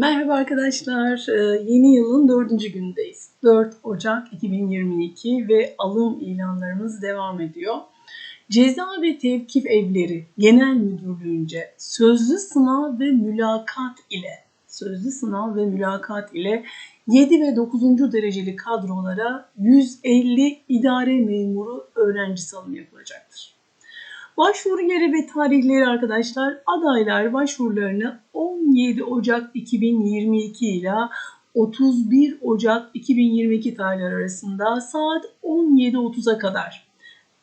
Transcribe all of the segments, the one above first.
Merhaba arkadaşlar. Ee, yeni yılın dördüncü gündeyiz. 4 Ocak 2022 ve alım ilanlarımız devam ediyor. Ceza ve Tevkif Evleri Genel Müdürlüğü'nce sözlü sınav ve mülakat ile sözlü sınav ve mülakat ile 7 ve 9. dereceli kadrolara 150 idare memuru öğrenci alımı yapılacaktır. Başvuru yeri ve tarihleri arkadaşlar adaylar başvurularını 17 Ocak 2022 ile 31 Ocak 2022 tarihleri arasında saat 17.30'a kadar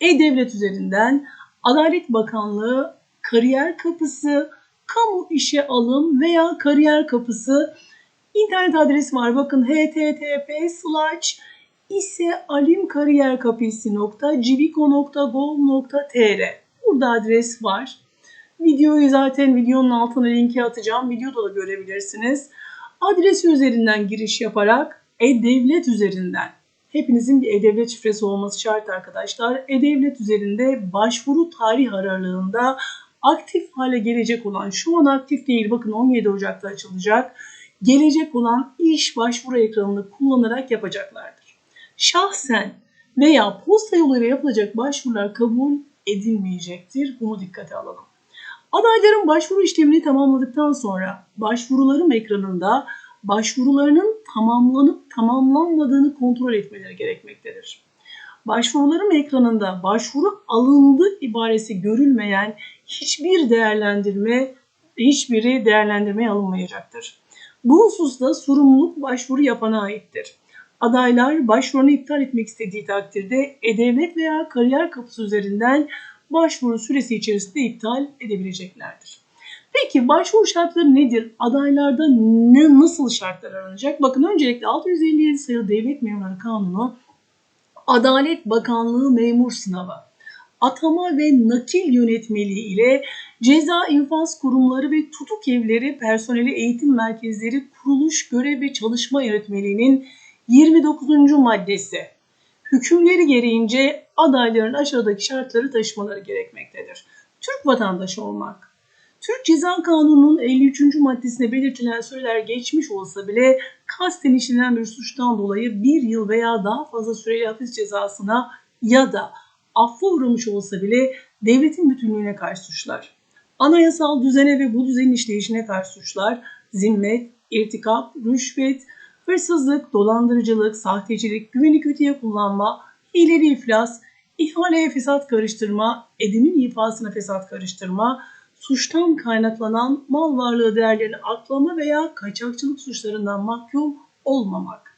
E-Devlet üzerinden Adalet Bakanlığı Kariyer Kapısı Kamu İşe Alım veya Kariyer Kapısı internet adresi var. Bakın http slash isealimkariyerkapısı.civiko.gov.tr Burada adres var. Videoyu zaten videonun altına linki atacağım. Videoda da görebilirsiniz. Adresi üzerinden giriş yaparak E-Devlet üzerinden hepinizin bir E-Devlet şifresi olması şart arkadaşlar. E-Devlet üzerinde başvuru tarih aralığında aktif hale gelecek olan, şu an aktif değil bakın 17 Ocak'ta açılacak, gelecek olan iş başvuru ekranını kullanarak yapacaklardır. Şahsen veya posta yoluyla yapılacak başvurular kabul edilmeyecektir. Bunu dikkate alalım. Adayların başvuru işlemini tamamladıktan sonra başvurularım ekranında başvurularının tamamlanıp tamamlanmadığını kontrol etmeleri gerekmektedir. Başvurularım ekranında başvuru alındı ibaresi görülmeyen hiçbir değerlendirme hiçbiri değerlendirmeye alınmayacaktır. Bu hususta sorumluluk başvuru yapana aittir. Adaylar başvurunu iptal etmek istediği takdirde E-Devlet veya kariyer kapısı üzerinden başvuru süresi içerisinde iptal edebileceklerdir. Peki başvuru şartları nedir? Adaylarda ne nasıl şartlar aranacak? Bakın öncelikle 657 sayılı Devlet Memurları Kanunu Adalet Bakanlığı memur sınavı, atama ve nakil yönetmeliği ile ceza infaz kurumları ve tutuk evleri personeli eğitim merkezleri kuruluş görev ve çalışma yönetmeliğinin 29. maddesi hükümleri gereğince adayların aşağıdaki şartları taşımaları gerekmektedir. Türk vatandaşı olmak. Türk Ceza Kanunu'nun 53. maddesinde belirtilen süreler geçmiş olsa bile kasten işlenen bir suçtan dolayı bir yıl veya daha fazla süreli hapis cezasına ya da affa uğramış olsa bile devletin bütünlüğüne karşı suçlar. Anayasal düzene ve bu düzenin işleyişine karşı suçlar, zimmet, irtikap, rüşvet, hırsızlık, dolandırıcılık, sahtecilik, güveni kötüye kullanma, hileli iflas, ihaleye fesat karıştırma, edimin ifasına fesat karıştırma, suçtan kaynaklanan mal varlığı değerlerini aklama veya kaçakçılık suçlarından mahkum olmamak.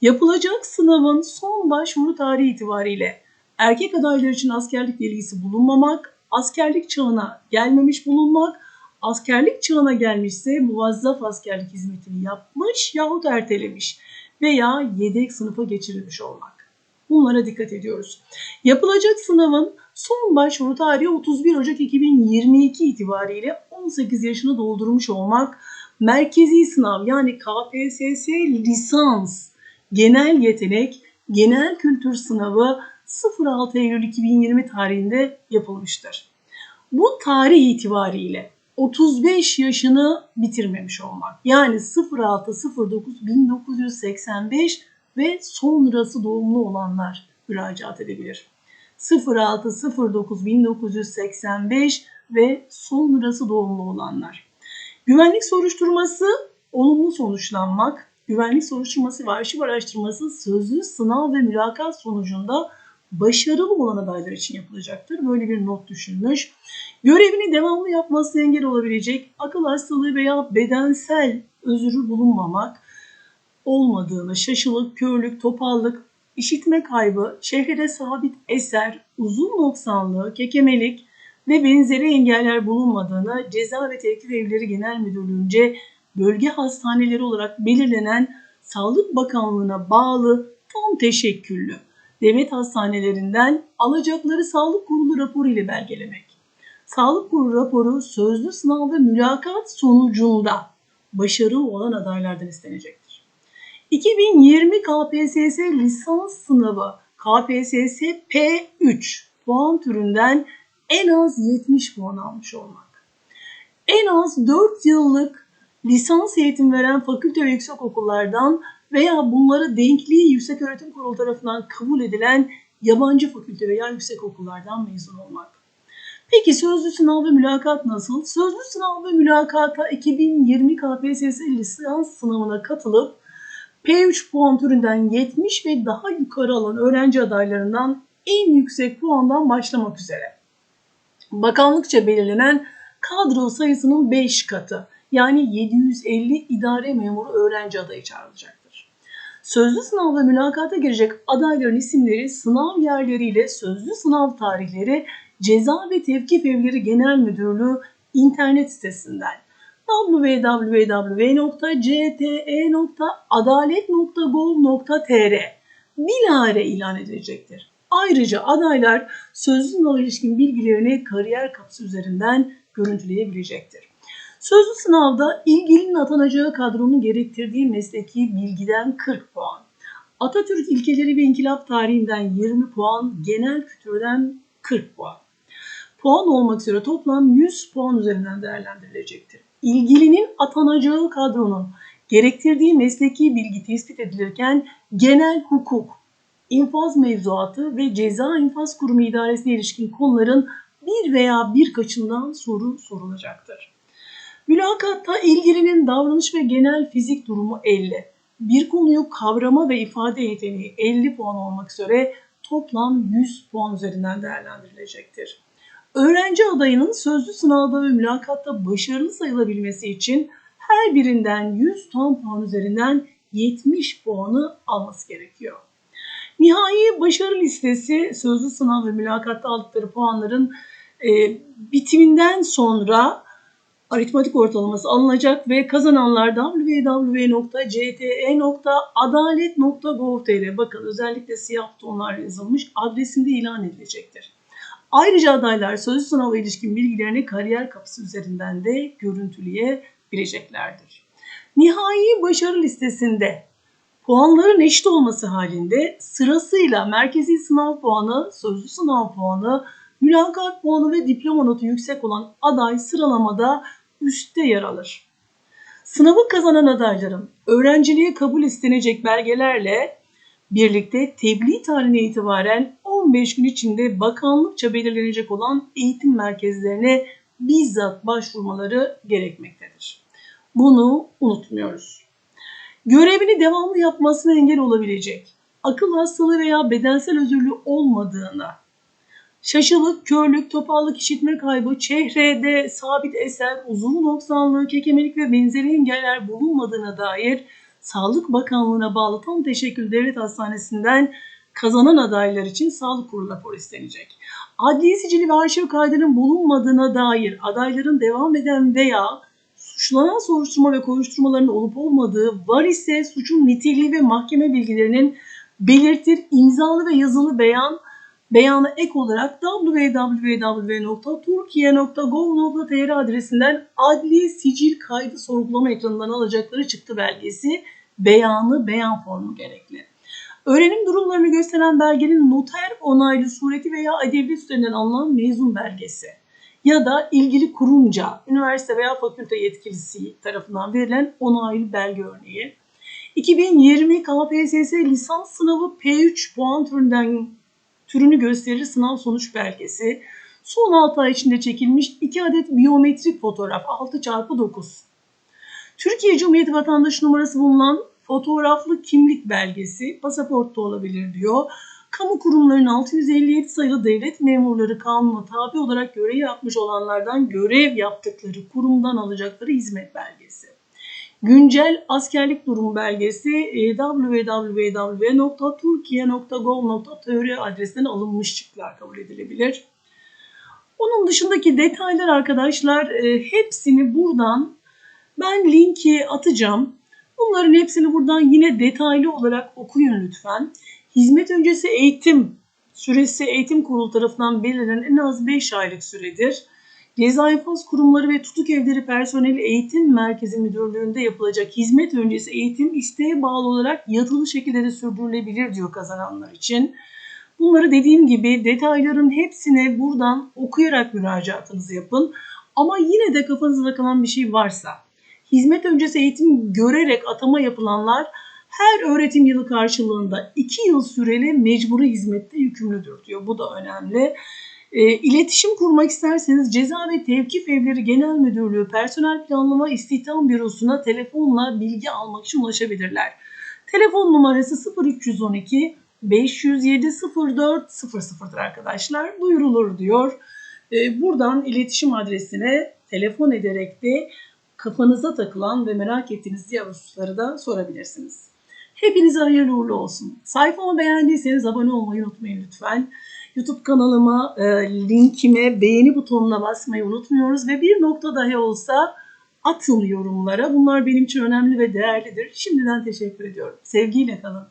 Yapılacak sınavın son başvuru tarihi itibariyle erkek adaylar için askerlik bilgisi bulunmamak, askerlik çağına gelmemiş bulunmak, askerlik çağına gelmişse muvazzaf askerlik hizmetini yapmış yahut ertelemiş veya yedek sınıfa geçirilmiş olmak. Bunlara dikkat ediyoruz. Yapılacak sınavın son başvuru tarihi 31 Ocak 2022 itibariyle 18 yaşını doldurmuş olmak, merkezi sınav yani KPSS lisans, genel yetenek, genel kültür sınavı 06 Eylül 2020 tarihinde yapılmıştır. Bu tarih itibariyle 35 yaşını bitirmemiş olmak. Yani 06-09-1985 ve sonrası doğumlu olanlar müracaat edebilir. 06-09-1985 ve sonrası doğumlu olanlar. Güvenlik soruşturması olumlu sonuçlanmak, güvenlik soruşturması ve arşiv araştırması sözlü sınav ve mülakat sonucunda başarılı olan adaylar için yapılacaktır. Böyle bir not düşünmüş. Görevini devamlı yapması engel olabilecek akıl hastalığı veya bedensel özürü bulunmamak olmadığını, şaşılık, körlük, topallık, işitme kaybı, şehre sabit eser, uzun noksanlığı, kekemelik ve benzeri engeller bulunmadığını Ceza ve Tevkif Evleri Genel Müdürlüğü'nce bölge hastaneleri olarak belirlenen Sağlık Bakanlığı'na bağlı tam teşekküllü devlet hastanelerinden alacakları sağlık kurulu raporu ile belgelemek. Sağlık kurulu raporu sözlü sınav ve mülakat sonucunda başarılı olan adaylardan istenecektir. 2020 KPSS lisans sınavı KPSS P3 puan türünden en az 70 puan almış olmak. En az 4 yıllık lisans eğitim veren fakülte ve yüksek okullardan veya bunları denkliği Yükseköğretim Kurulu tarafından kabul edilen yabancı fakülte veya yüksek okullardan mezun olmak. Peki sözlü sınav ve mülakat nasıl? Sözlü sınav ve mülakata 2020 KPSS lisans sınavına katılıp P3 puan türünden 70 ve daha yukarı alan öğrenci adaylarından en yüksek puandan başlamak üzere. Bakanlıkça belirlenen kadro sayısının 5 katı yani 750 idare memuru öğrenci adayı çağrılacaktır. Sözlü sınav mülakata girecek adayların isimleri sınav yerleriyle sözlü sınav tarihleri Ceza ve Tevkif Evleri Genel Müdürlüğü internet sitesinden www.cte.adalet.gov.tr bilahare ilan edilecektir. Ayrıca adaylar sözlü sınava ilişkin bilgilerini kariyer kapısı üzerinden görüntüleyebilecektir. Sözlü sınavda ilgilinin atanacağı kadronun gerektirdiği mesleki bilgiden 40 puan, Atatürk ilkeleri ve inkılap tarihinden 20 puan, genel kültürden 40 puan. Puan olmak üzere toplam 100 puan üzerinden değerlendirilecektir. İlgilinin atanacağı kadronun gerektirdiği mesleki bilgi tespit edilirken genel hukuk, infaz mevzuatı ve ceza infaz kurumu idaresine ilişkin konuların bir veya birkaçından soru sorulacaktır. Mülakatta ilgilinin davranış ve genel fizik durumu 50. Bir konuyu kavrama ve ifade yeteneği 50 puan olmak üzere toplam 100 puan üzerinden değerlendirilecektir. Öğrenci adayının sözlü sınavda ve mülakatta başarılı sayılabilmesi için her birinden 100 tam puan üzerinden 70 puanı alması gerekiyor. Nihai başarı listesi sözlü sınav ve mülakatta aldıkları puanların e, bitiminden sonra aritmatik ortalaması alınacak ve kazananlar www.cte.adalet.gov.tr bakın özellikle siyah tonlar yazılmış adresinde ilan edilecektir. Ayrıca adaylar sözlü sınava ilişkin bilgilerini kariyer kapısı üzerinden de görüntüleyebileceklerdir. Nihai başarı listesinde puanların eşit olması halinde sırasıyla merkezi sınav puanı, sözlü sınav puanı, mülakat puanı ve diploma notu yüksek olan aday sıralamada üstte yer alır. Sınavı kazanan adayların öğrenciliğe kabul istenecek belgelerle birlikte tebliğ tarihine itibaren 15 gün içinde bakanlıkça belirlenecek olan eğitim merkezlerine bizzat başvurmaları gerekmektedir. Bunu unutmuyoruz. Görevini devamlı yapmasına engel olabilecek, akıl hastalığı veya bedensel özürlü olmadığına, şaşılık, körlük, topallık, işitme kaybı, çehrede sabit eser, uzun noksanlığı, kekemelik ve benzeri engeller bulunmadığına dair Sağlık Bakanlığı'na bağlı tam teşekkül devlet hastanesinden kazanan adaylar için sağlık kurulu raporu istenecek. Adli sicili ve arşiv kaydının bulunmadığına dair adayların devam eden veya suçlanan soruşturma ve koşturmaların olup olmadığı var ise suçun niteliği ve mahkeme bilgilerinin belirtir imzalı ve yazılı beyan beyana ek olarak www.turkiye.gov.tr adresinden adli sicil kaydı sorgulama ekranından alacakları çıktı belgesi, beyanı, beyan formu gerekli. Öğrenim durumlarını gösteren belgenin noter onaylı sureti veya devlet üzerinden alınan mezun belgesi ya da ilgili kurumca, üniversite veya fakülte yetkilisi tarafından verilen onaylı belge örneği. 2020 KPSS lisans sınavı P3 puan türünden türünü gösterir sınav sonuç belgesi. Son 6 ay içinde çekilmiş 2 adet biyometrik fotoğraf 6x9. Türkiye Cumhuriyeti vatandaşı numarası bulunan fotoğraflı kimlik belgesi pasaportta olabilir diyor. Kamu kurumlarının 657 sayılı devlet memurları kanuna tabi olarak görev yapmış olanlardan görev yaptıkları kurumdan alacakları hizmet belgesi. Güncel askerlik durumu belgesi e, www.turkiye.gov.tr adresinden alınmış çıktılar kabul edilebilir. Onun dışındaki detaylar arkadaşlar e, hepsini buradan ben linki atacağım. Bunların hepsini buradan yine detaylı olarak okuyun lütfen. Hizmet öncesi eğitim süresi eğitim kurulu tarafından belirlenen en az 5 aylık süredir. Ceza infaz kurumları ve tutuk evleri personeli eğitim merkezi müdürlüğünde yapılacak hizmet öncesi eğitim isteğe bağlı olarak yatılı şekilde de sürdürülebilir diyor kazananlar için. Bunları dediğim gibi detayların hepsine buradan okuyarak müracaatınızı yapın. Ama yine de kafanızda kalan bir şey varsa hizmet öncesi eğitim görerek atama yapılanlar her öğretim yılı karşılığında 2 yıl süreli mecburi hizmette yükümlüdür diyor. Bu da önemli. E, iletişim kurmak isterseniz Ceza ve Tevkif Evleri Genel Müdürlüğü Personel Planlama İstihdam Bürosu'na telefonla bilgi almak için ulaşabilirler. Telefon numarası 0312 507 04 00'dır arkadaşlar. Duyurulur diyor. E, buradan iletişim adresine telefon ederek de kafanıza takılan ve merak ettiğiniz diğer hususları da sorabilirsiniz. Hepinize hayırlı uğurlu olsun. Sayfamı beğendiyseniz abone olmayı unutmayın lütfen. YouTube kanalıma, e, linkime, beğeni butonuna basmayı unutmuyoruz ve bir nokta dahi olsa atın yorumlara. Bunlar benim için önemli ve değerlidir. Şimdiden teşekkür ediyorum. Sevgiyle kalın.